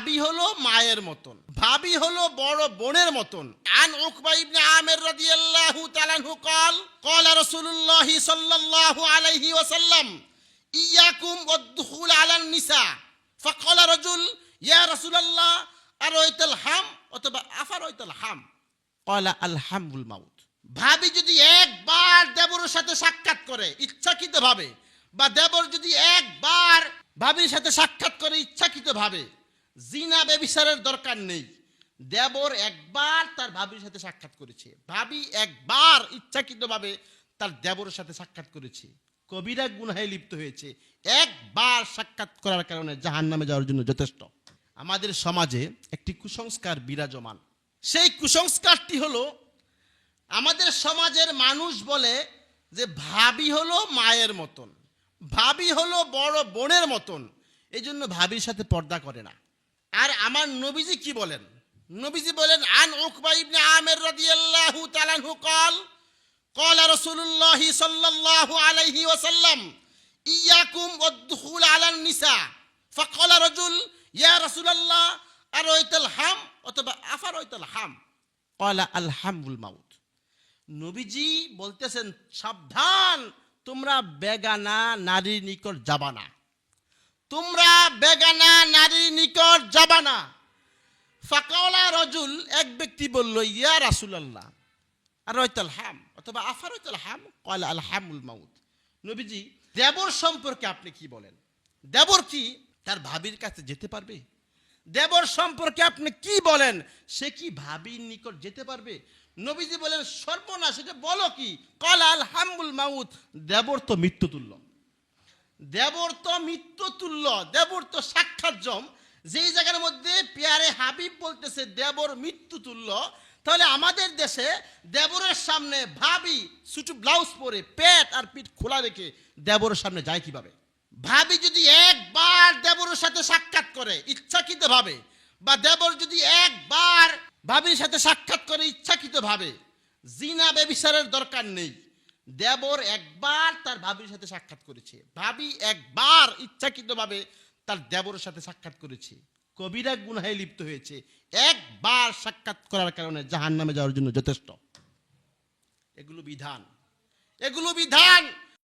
ভাবি হলো মায়ের মতন ভাবি হলো বড় বোনের মতন আন উকবা ইবনে আমির রাদিয়াল্লাহু তাআলা আনহু قال قال رسول الله صلى الله عليه وسلم إياكم والدخول على النساء فقال رجل يا رسول الله أرأيت الحم অথবা أفرأيت الحم قال الحم الموت ভাবি যদি একবার দেবরের সাথে সাক্ষাৎ করে ইচ্ছাকৃত ভাবে বা দেবর যদি একবার ভাবির সাথে সাক্ষাৎ করে ইচ্ছাকৃত ভাবে জিনা বেবিচারের দরকার নেই। দেবর একবার তার ভাবির সাথে সাক্ষাৎ করেছে। ভাবি একবার ইচ্ছাকৃত ভাবে তার দেবরের সাথে সাক্ষাৎ করেছে। কবিরা গুনাহে লিপ্ত হয়েছে। একবার সাক্ষাৎ করার কারণে জাহান নামে যাওয়ার জন্য যথেষ্ট। আমাদের সমাজে একটি কুসংস্কার বিরাজমান। সেই কুসংস্কারটি হলো, আমাদের সমাজের মানুষ বলে যে ভাবি হলো মায়ের মতন। ভাবি হলো বড় বোনের মতন। এই জন্য ভাবির সাথে পর্দা করে না। আর আমার নবীজি কি বলেন নবীজি বলেন আন উকবা ইবনে আমির রাদিয়াল্লাহু তাআলা আনহু قال قال رسول الله صلى الله عليه وسلم إياكم والدخول على النساء فقال رجل يا رسول الله أرأيت الحم অথবা أفرأيت الحم قال الحم الموت নবীজি বলতেছেন সাবধান তোমরা বেগানা নারীর নিকট যাবা না তোমরা বেগানা নারী নিকট যাবা না। ফাকাওলা রজুল এক ব্যক্তি বলল, ইয়া রাসুলাল্লাহ আর রয়তাল হাম? অথবা আফার রয়তাল হাম? কয়লা, আল হামুল মাউত। নবীজি, দেবর সম্পর্কে আপনি কি বলেন? দেবর কি? তার ভাবির কাছে যেতে পারবে? দেবর সম্পর্কে আপনি কি বলেন? সে কি ভাবির নিকট যেতে পারবে? নবীজি বলেন, সর্বনাশ, এটা বলো কি? কলা আল হামুল মাউত। দেবর তো মৃত্যু তুল্য দেবর তো মৃত্যু তুল্য দেবর তো সাক্ষাৎ জম যেই জায়গার মধ্যে পেয়ারে হাবিব বলতেছে দেবর মৃত্যু তুল্য তাহলে আমাদের দেশে দেবরের সামনে ভাবি ছুটু ব্লাউজ পরে পেট আর পিঠ খোলা রেখে দেবরের সামনে যায় কীভাবে? ভাবি যদি একবার দেবরের সাথে সাক্ষাৎ করে ইচ্ছাকৃত ভাবে বা দেবর যদি একবার ভাবির সাথে সাক্ষাৎ করে ইচ্ছাকৃত ভাবে জিনা বেবিচারের দরকার নেই। দেবর একবার তার ভাবির সাথে সাক্ষাৎ করেছে। ভাবি একবার ইচ্ছাকৃতভাবে তার দেবরের সাথে সাক্ষাৎ করেছে। কবিরা গুনাহে লিপ্ত হয়েছে। একবার সাক্ষাৎ করার কারণে জাহান নামে যাওয়ার জন্য যথেষ্ট। এগুলো বিধান। এগুলো বিধান।